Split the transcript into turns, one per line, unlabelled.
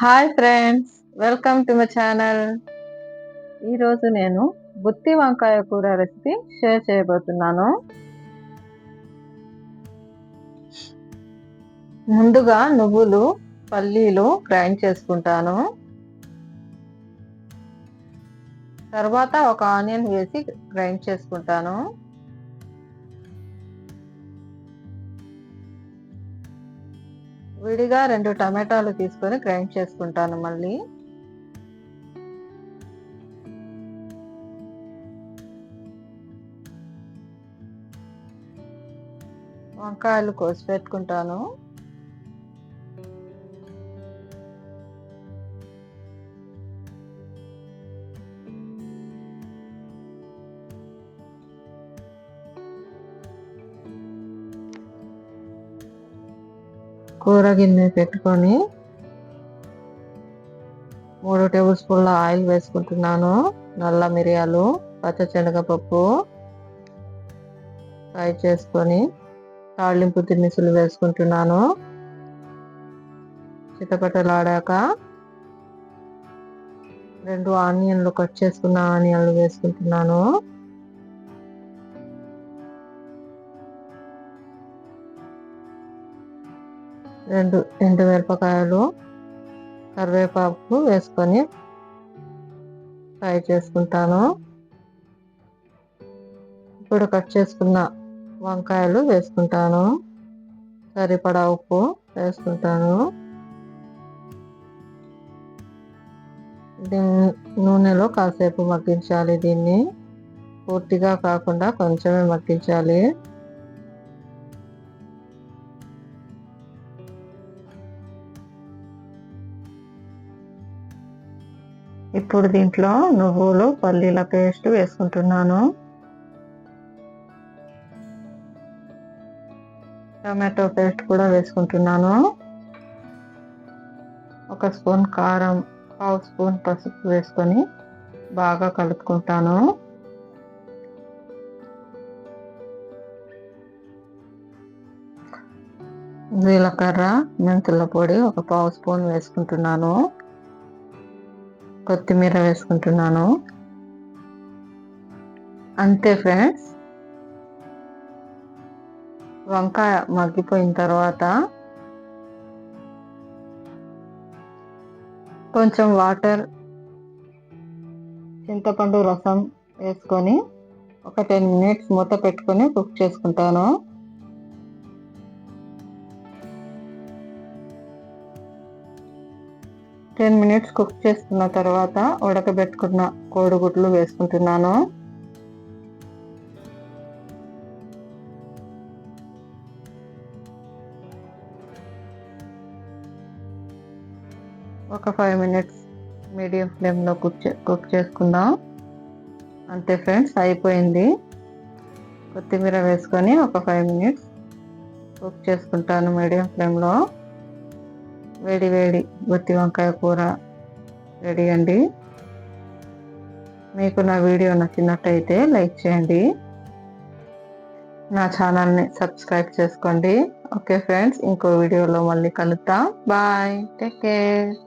Hi friends welcome to my channel ఈరోజు నేను గుత్తి వంకాయ కూర రెసిపీ షేర్ చేయబోతున్నాను. ముందుగా నువ్వులు పల్లీలు గ్రైండ్ చేసుకుంటాను. తర్వాత ఒక ఆనియన్ వేసి గ్రైండ్ చేసుకుంటాను. విడిగా రెండు టమాటాలు తీసుకొని గ్రైండ్ చేసుకుంటాను మళ్ళీ. వంకాయలు కోసి పెట్టుకుంటాను. కూర గిన్నె పెట్టుకొని మూడు టేబుల్ స్పూన్ల ఆయిల్ వేసుకుంటున్నాను. నల్ల మిరియాలు పచ్చశనగపప్పు ఫ్రై చేసుకొని తాళింపు దినుసులు వేసుకుంటున్నాను. చితపటలాడాక రెండు ఆనియన్లు కట్ చేసుకున్న ఆనియన్లు వేసుకుంటున్నాను. రెండు ఎండు మిరపకాయలు కరివేపాకు వేసుకొని ఫ్రై చేసుకుంటాను. ఇప్పుడు కట్ చేసుకున్న వంకాయలు వేసుకుంటాను. సరిపడా ఉప్పు వేసుకుంటాను. దీన్ని నూనెలో కాసేపు మగ్గించాలి దీన్ని. పూర్తిగా కాకుండా కొంచెమే మగ్గించాలి. ఇప్పుడు దీంట్లో నువ్వులు పల్లీల పేస్ట్ వేసుకుంటున్నాను. టమాటో పేస్ట్ కూడా వేసుకుంటున్నాను. ఒక స్పూన్ కారం పావు స్పూన్ పసుపు వేసుకొని బాగా కలుపుకుంటాను. జీలకర్ర మెంతుల పొడి ఒక పావు స్పూన్ వేసుకుంటున్నాను. కొత్తిమీర వేసుకుంటున్నాను. అంతే ఫ్రెండ్స్. వంకాయ మగ్గిపోయిన తర్వాత కొంచెం వాటర్ చింతపండు రసం వేసుకొని ఒక టెన్ మినిట్స్ మూత పెట్టుకొని కుక్ చేసుకుంటాను. టెన్ మినిట్స్ కుక్ చేసుకున్న తర్వాత ఉడకబెట్టుకున్న కోడిగుడ్లు వేసుకుంటున్నాను. ఒక ఫైవ్ మినిట్స్ మీడియం ఫ్లేమ్లో కుక్ చే కుక్ చేసుకుందాం. అంతే ఫ్రెండ్స్ అయిపోయింది. కొత్తిమీర వేసుకొని ఒక ఫైవ్ మినిట్స్ కుక్ చేసుకుంటాను మీడియం ఫ్లేమ్లో వేడి వేడి గుత్తి వంకాయ కూర రెడీ అండి. మీకు నా వీడియో నచ్చినట్టయితే లైక్ చేయండి. నా ఛానల్ని సబ్స్క్రైబ్ చేసుకోండి. ఓకే ఫ్రెండ్స్ ఇంకో వీడియోలో మళ్ళీ కలుద్దాం. బాయ్. Take care.